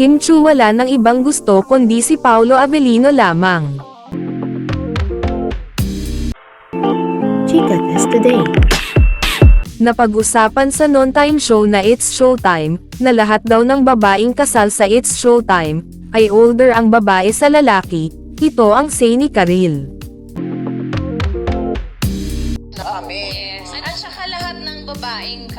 Kim Chu wala ng ibang gusto kundi si Paolo Avellino lamang. Chica Test Today. Napag-usapan sa non-time show na It's Showtime, na lahat daw ng babaeng kasal sa It's Showtime, ay older ang babae sa lalaki, ito ang say ni Karil.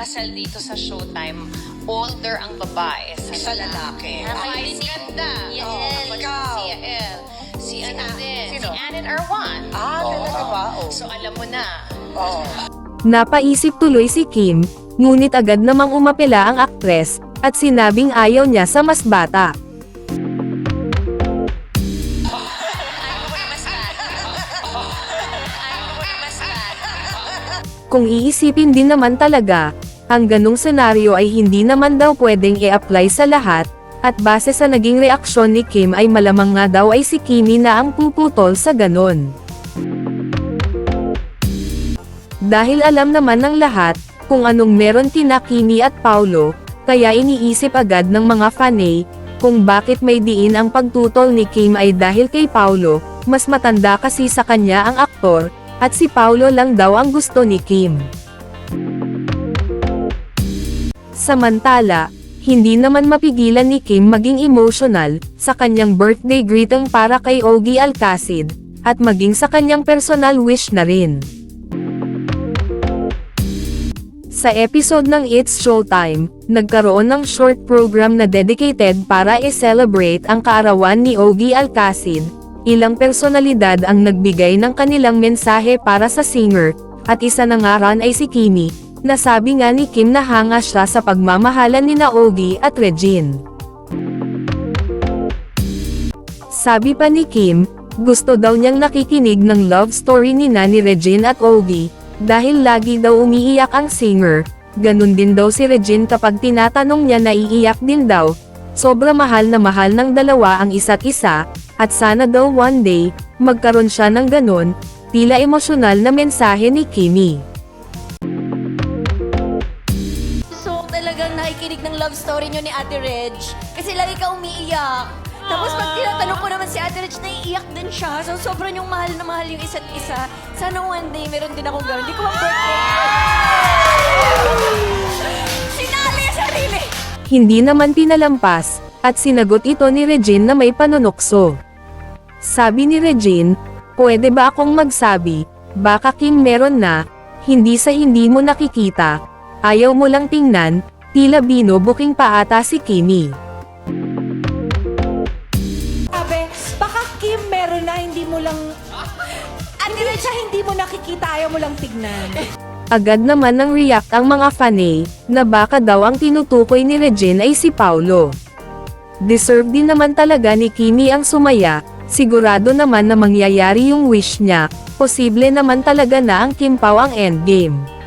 Kasal dito sa Showtime, older ang babae sa, Sa lalaki. Ay, ganda. Yael. Oh, Ikaw. Si Yael. Si ano din. Si Anin Arwan. Ah, talaga ba? Oh. So alam mo na. Oh. Napaisip tuloy si Kim, ngunit agad namang umapela ang aktres, at sinabing ayaw niya sa mas bata. Kung iisipin din naman talaga, ang ganong senaryo ay hindi naman daw pwedeng i-apply sa lahat, at base sa naging reaksyon ni Kim ay malamang nga daw ay si Kimi na ang puputol sa ganon. Dahil alam naman ng lahat, kung anong meron tina Kimi at Paulo, kaya iniisip agad ng mga fanay, kung bakit may diin ang pagtutol ni Kim ay dahil kay Paulo, mas matanda kasi sa kanya ang aktor, at si Paulo lang daw ang gusto ni Kim. Samantala, hindi naman mapigilan ni Kim maging emotional sa kanyang birthday greeting para kay Ogie Alcacid, at maging sa kanyang personal wish na rin. Sa episode ng It's Showtime, nagkaroon ng short program na dedicated para i-celebrate ang kaarawan ni Ogie Alcacid. Ilang personalidad ang nagbigay ng kanilang mensahe para sa singer, at isa na nga ran ay si Kimi, na sabi nga ni Kim na hanga siya sa pagmamahalan ni Ogie at Regine. Sabi pa ni Kim, gusto daw niyang nakikinig ng love story ni na ni Regine at Ogie, dahil lagi daw umiiyak ang singer, ganun din daw si Regine kapag tinatanong niya na iiyak din daw, sobra mahal na mahal ng dalawa ang isa't isa, at sana daw one day, magkaroon siya ng ganun, tila emosyonal na mensahe ni Kimi. Love story nyo ni Ate Reg. Kasi lagi ka umiiyak. Tapos pag tinatanong ko naman si Ate Reg, naiiyak din siya. So, sobrang yung mahal na mahal yung isa't isa. Sana one day, meron din akong gano'n. Hindi ko mag-birthday. Sinali yung sarili! Hindi naman pinalampas, at sinagot ito ni Regine na may panunokso. Sabi ni Regine, pwede ba akong magsabi, baka Kim meron na, hindi sa hindi mo nakikita, ayaw mo lang tingnan, tila binubuking pa ata si Kimi. Sabi, baka Kim meron na hindi mo lang... Hindi siya hindi mo nakikita, ayaw mo lang tignan. Agad naman nang react ang mga fanay, na baka daw ang tinutukoy ni Regine ay si Paulo. Deserve din naman talaga ni Kimi ang sumaya, sigurado naman na mangyayari yung wish niya, posible naman talaga na ang Kim Pao ang endgame.